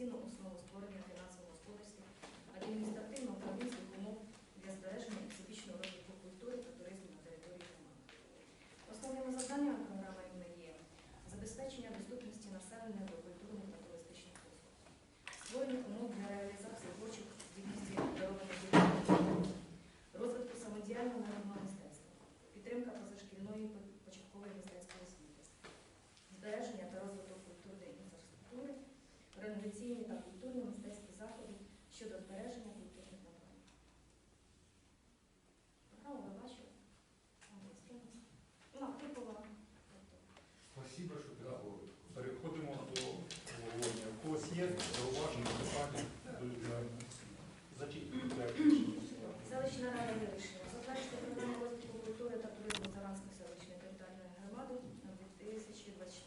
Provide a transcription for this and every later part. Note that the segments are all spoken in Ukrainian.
організаційну основу створення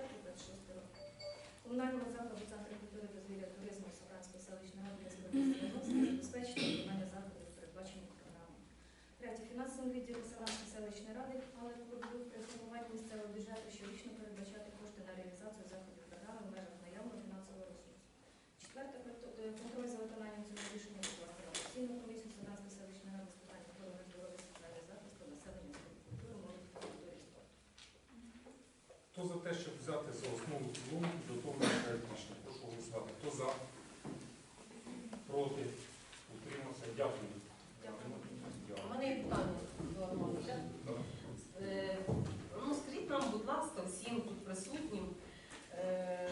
2024-2026 роки. Комунальному закладу Центру культури, дозвілля туризму Саранської селищної ради забезпечити виконання заходів, передбачених програмою. Третє. Фінансовому відділом Саранської селищної ради, але при формуванні місцевого бюджету щорічно передбачати кошти на реалізацію заходів програми в межах наявного фінансового ресурсу. Четверте. контр- е, Контроль за виконанням цього рішення покласти на постійну комісію Саранської селищної ради з питань охорони здоров'я, соціального захисту, населення, культури, молоді, культури і спорту. Хто за те, щоб взяти за основу в цілому підготовлений проект рішення? Прошу голосувати. Хто за? Проти? Утримався? Дякую. Дякую. У Дякую. мене є питання до Армоника. Да. Е, Ну, скажіть нам, будь ласка, всім тут присутнім, е,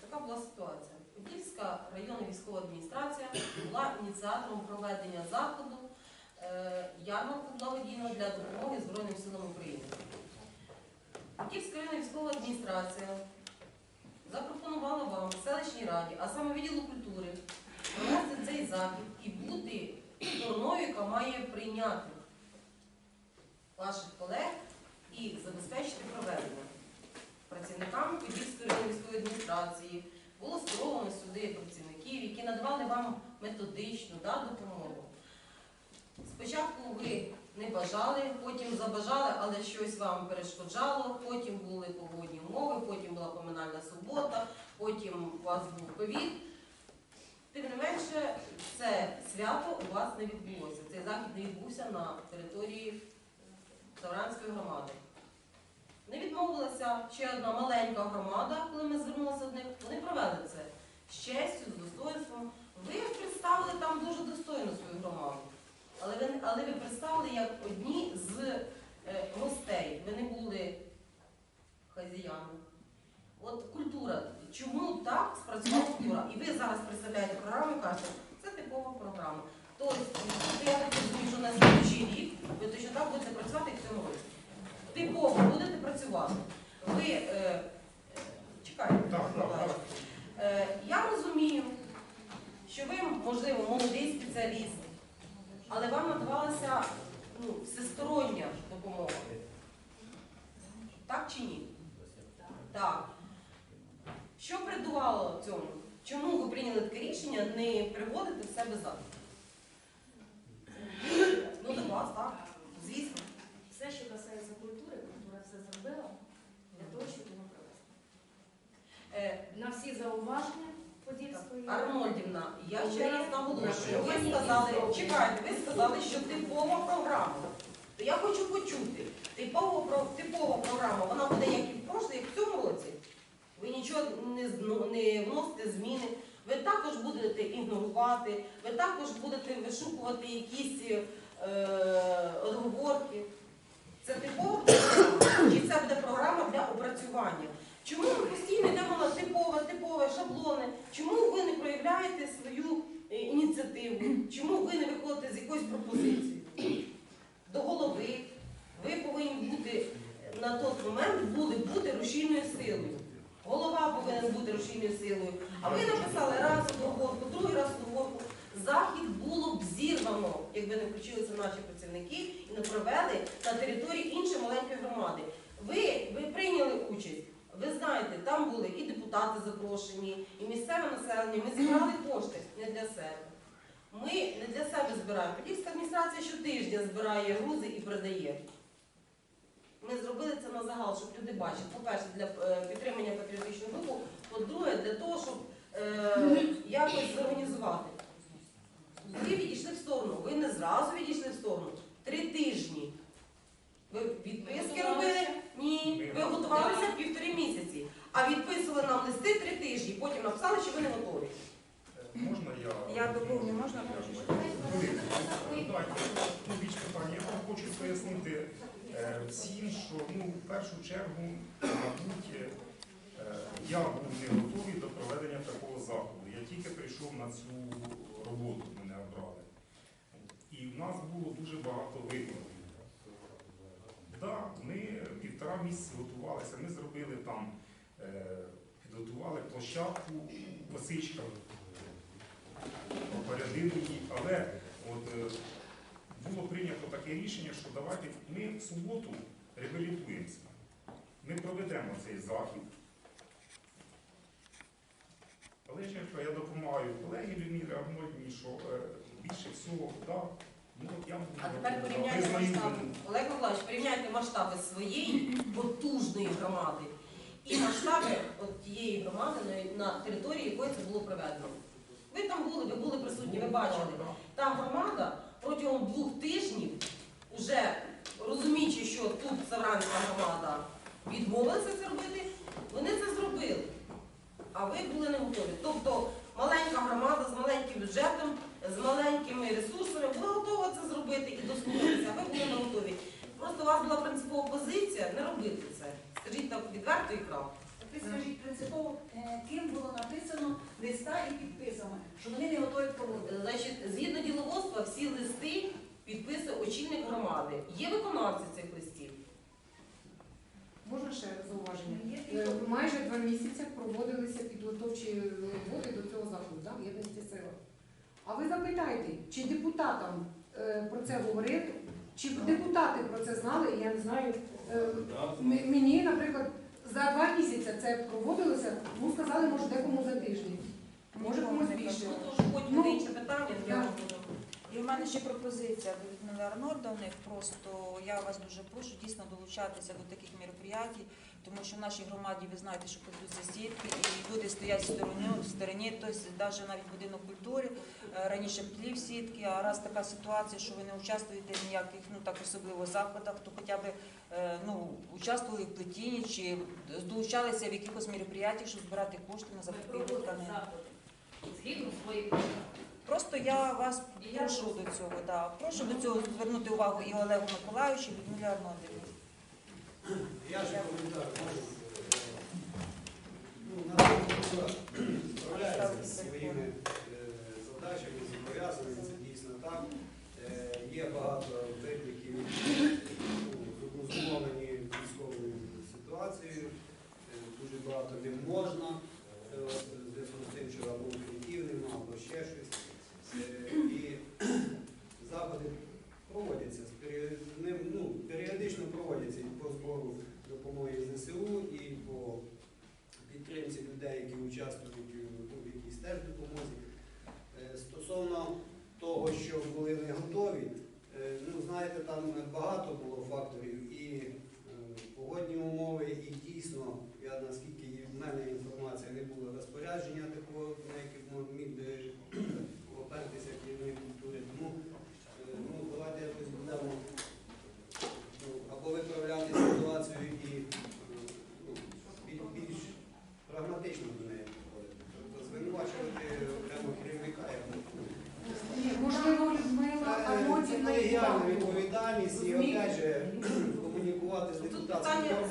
така була ситуація. Подільська районна військова адміністрація була ініціатором проведення заходу ярмарку благодійного для допомоги Збройним силам України. Подільська районна військова адміністрація запропонувала вам в селищній раді, а саме відділу культури, провести цей захід і бути стороною, яка має прийняти ваших колег і забезпечити проведення. Працівникам Подільської районної військової адміністрації було скеровано сюди працівників, які надавали вам методичну да, допомогу. Спочатку ви не бажали, потім забажали, але щось вам перешкоджало, потім були погодні умови, потім була поминальна субота, потім у вас був ковід. Тим не менше, це свято у вас не відбулося. Цей захід не відбувся на території Савранської громади. Не відмовилася ще одна маленька громада, коли ми звернулися до них. Вони провели це з честю, з достоинством. Ви представили там дуже достойно свою громаду. Але ви, але ви представили як одні з е, гостей. Ви не були хазяями. От культура. Чому так спрацювала культура? І ви зараз представляєте програму і кажете, це типова програма. Тобто, я так розумію, що на слідчий рік ви точно так будете працювати як в цьому році. Типово будете. Ви е, е, чекайте, Так, так. Е, я розумію, що ви, можливо, молодий спеціаліст, але вам надавалася ну, всестороння допомога. Так чи ні? Так. Що придувало цьому? Чому ви прийняли таке рішення не приводити в себе захід? Ну, до вас, так. Звісно. Все, що касається культури, культура все зробила для того, щоб його провести. Е, На всі зауваження Подільської. Арнольдівна, я ще раз наголошую. Ви сказали, чекайте, ви сказали, що типова програма. То я хочу почути. Типова, типова програма, вона буде як і в прошлому, як в цьому році. Ви нічого не, не вносите зміни. Ви також будете ігнорувати, ви також будете вишукувати якісь е, отговорки. Це типова програма? Чи це буде програма для опрацювання? Чому ми постійно йдемо на типове, типове, шаблони? Чому проявляєте свою е, ініціативу? Чому ви не виходите з якоюсь пропозицією? До голови ви повинні бути е, на той момент були бути рушійною силою. Голова повинен бути рушійною силою. А ви написали раз договорку, другий раз договорку. Захід було б зірвано, якби не включилися наші працівники і не провели на території іншої маленької громади. Ви, ви прийняли участь. Ви знаєте, там були і депутати запрошені, і місцеве населення. Ми зібрали кошти не для себе. Ми не для себе збираємо. Подільська адміністрація щотижня збирає грузи і продає. Ми зробили це на загал, щоб люди бачили. По-перше, для е, підтримання патріотичного духу, по-друге, для того, щоб е, якось зорганізувати. Ви відійшли в сторону, ви не зразу відійшли в сторону. Три тижні. Ви відписки робили? Ні. Ви готувалися півтори місяці. А відписували нам листи три тижні, потім написали, що ви не готові. Е, Можна я? Я доповню, можна. Ну, більш питання. Я вам хочу пояснити е, всім, що ну, в першу чергу, мабуть, е, я був не готовий до проведення такого заходу. Я тільки прийшов на цю роботу, мене обрали. І в нас було дуже багато викликів. Так, ми півтора місяці готувалися, ми зробили там, е, підготували площадку Осичка, опорядили її, але от, е, було прийнято таке рішення, що давайте ми в суботу реабілітуємося. Ми проведемо цей захід. Але я допомагаю колеги Людмилі Арнольдні, що е, більше всього, так, А тепер порівняйте визнаю, масштаби. Олег Миколаївич, порівняйте масштаби своєї потужної громади і масштаби от тієї громади, на, на території якої це було проведено. Ви там були, ви були присутні, ви бачили. Там громада протягом двох тижнів, уже розуміючи, що тут Савранська громада відмовилася це робити, вони це зробили. А ви були не готові. Тобто маленька громада з маленьким бюджетом, з маленькими ресурсами була готова це зробити і дослухатися, а ви були не готові. Просто у вас була принципова позиція не робити це. Скажіть так відверто і правду. Ви скажіть принципово, е, ким було написано листа і підписано, що вони не готові проводити. Е, Значить, згідно діловодства, всі листи підписує очільник громади. Є виконавці цих листів. Можна ще зауваження? Є Е. Майже два місяці проводилися підготовчі роботи до цього заходу, так. А ви запитайте, чи депутатам е, про це говорили, чи депутати про це знали, я не знаю. Е, м- Мені, наприклад, за два місяці це проводилося, ну сказали, може, декому за тиждень, може комусь більше. Ну, то хоч Ну, буде інше питання, я да. буду. І в мене ще пропозиція до Людмили Арнольдовни. Просто я вас дуже прошу дійсно долучатися до таких мероприятій, тому що в нашій громаді ви знаєте, що плетуться сітки, і люди стоять в стороні, в стороні, тобто навіть навіть будинок культури е, раніше плів сітки, а раз така ситуація, що ви не участвуєте в ніяких ну так особливо заходах, то хоча б е, ну участвували в плетінні чи долучалися в якихось мероприятіях, щоб збирати кошти на закупівлю тканин. Згідно своїх Просто я вас прошу до цього, да. прошу до цього звернути увагу і Олегу Миколаївичу, і Людмилі Арнольдівні. Я ж коментар можу. Ну, на справляється зі своїми е, задачами, зобов'язаннями, це дійсно так. Е, Є багато just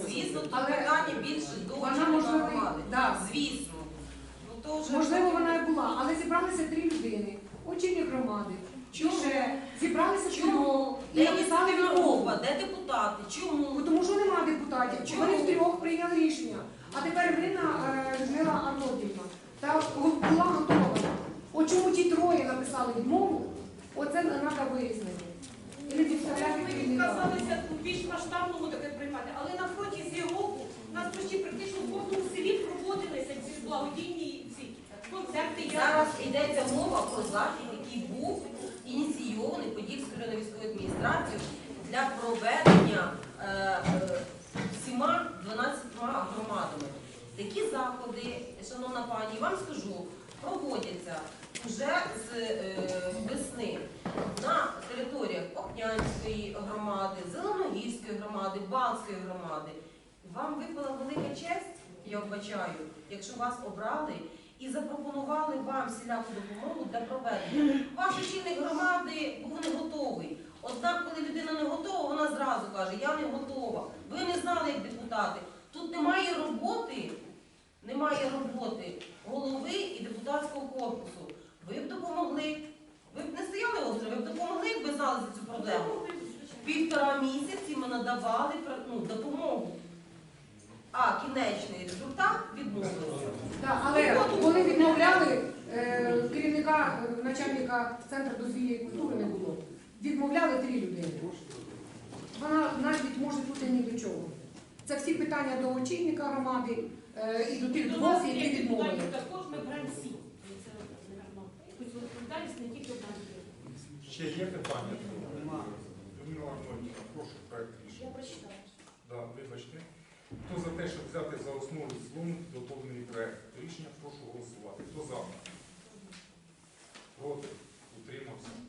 звісно, тут питання більше до Вона можливо, громади. да, Звісно. Ну, то вже можливо, вона і була, але зібралися три людини, очільник громади. Чуже, зібралися Чому? трьох і Де написали відмову. де депутати? Чому? Тому що нема депутатів. Чому? Вони втрьох прийняли рішення. А тепер Ірина е, Людмила Арнольдівна. Та була готова. От чому ті троє написали відмову, оце треба вияснити. Ми відказалися у більш масштабному таке приймати, але на протязі року у нас почти практично в кожному селі проводилися ці благодійні ці концерти. Зараз йдеться мова про захід, який був ініційований Подільською військовою адміністрацією для проведення е, е, всіма 12 громадами. Такі заходи, шановна пані, вам скажу, проводяться вже з е, весни на територіях Окнянської громади, Зеленогірської громади, Балської громади. Вам випала велика честь, я вбачаю, якщо вас обрали і запропонували вам всіляку допомогу для проведення. Ваш очільник громади був не готовий. Однак, коли людина не готова, вона зразу каже, я не готова. Ви не знали, як депутати. Тут немає роботи, немає роботи голови і депутатського корпусу. Ви б допомогли. Ви б не стояли осторонь, ви б допомогли, якби знали за цю проблему. Півтора місяці ми надавали ну, допомогу. А кінечний результат відмовився. Так, але коли відмовляли е, керівника, е, начальника центру дозвілля і культури не було. Відмовляли три людини. Вона навіть може бути ні до чого. Це всі питання до очільника громади е, і до тих До двох, які відмовили. також, ми беремо всі. Це, напевно, якусь відповідальність не тільки одна людина. Ще є питання? Людмила Арнольдівна, прошу проект Я прочитала. Да, вибачте. Хто за те, щоб взяти за основу злому доповнений проект рішення, прошу голосувати. Хто за? Проти? Утримався?